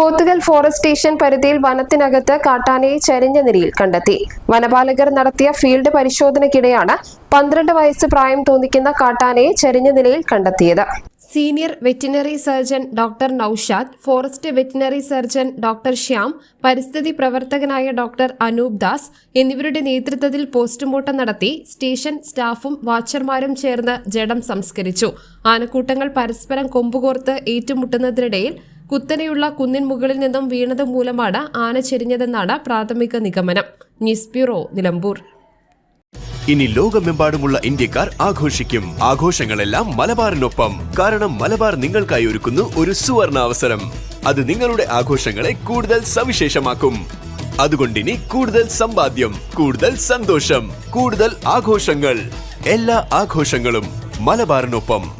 Pothukal forest station പരിധിയിൽ വനത്തിനകത്ത് കാട്ടാനയെ ചരിഞ്ഞ നിലയിൽ കണ്ടെത്തി. വനപാലകർ നടത്തിയ ഫീൽഡ് പരിശോധനയ്ക്കിടെയാണ് പന്ത്രണ്ട് വയസ്സ് പ്രായം തോന്നിക്കുന്ന കാട്ടാനയെ ചരിഞ്ഞ നിലയിൽ കണ്ടെത്തിയത്. Senior veterinary surgeon doctor Noushad forest veterinary surgeon doctor Shyam പരിസ്ഥിതി പ്രവർത്തകനായ ഡോക്ടർ അനൂപ് ദാസ് എന്നിവരുടെ നേതൃത്വത്തിൽ പോസ്റ്റ്മോർട്ടം നടത്തി സ്റ്റേഷൻ സ്റ്റാഫും വാച്ചർമാരും ചേർന്ന് ജഡം സംസ്കരിച്ചു. ആനക്കൂട്ടങ്ങൾ പരസ്പരം കൊമ്പുകോർത്ത് ഏറ്റുമുട്ടുന്നതിനിടയിൽ കുത്തനെയുള്ള കുന്നിൻ മുകളിൽ നിന്നും വീണത് മൂലമാണ് ആന ചെരിഞ്ഞതെന്നാണ് പ്രാഥമിക നിഗമനം. News bureau Nilambur. ഇനി ലോകമെമ്പാടുമുള്ള ഇന്ത്യക്കാർ ആഘോഷിക്കും. ആഘോഷങ്ങളെല്ലാം മലബാറിനൊപ്പം. കാരണം മലബാർ നിങ്ങൾക്കായി ഒരുക്കുന്നു ഒരു സുവർണ അവസരം അത് നിങ്ങളുടെ ആഘോഷങ്ങളെ കൂടുതൽ സവിശേഷമാക്കും. അതുകൊണ്ടിനി കൂടുതൽ സമ്പാദ്യം കൂടുതൽ സന്തോഷം കൂടുതൽ ആഘോഷങ്ങൾ. എല്ലാ ആഘോഷങ്ങളും മലബാറിനൊപ്പം.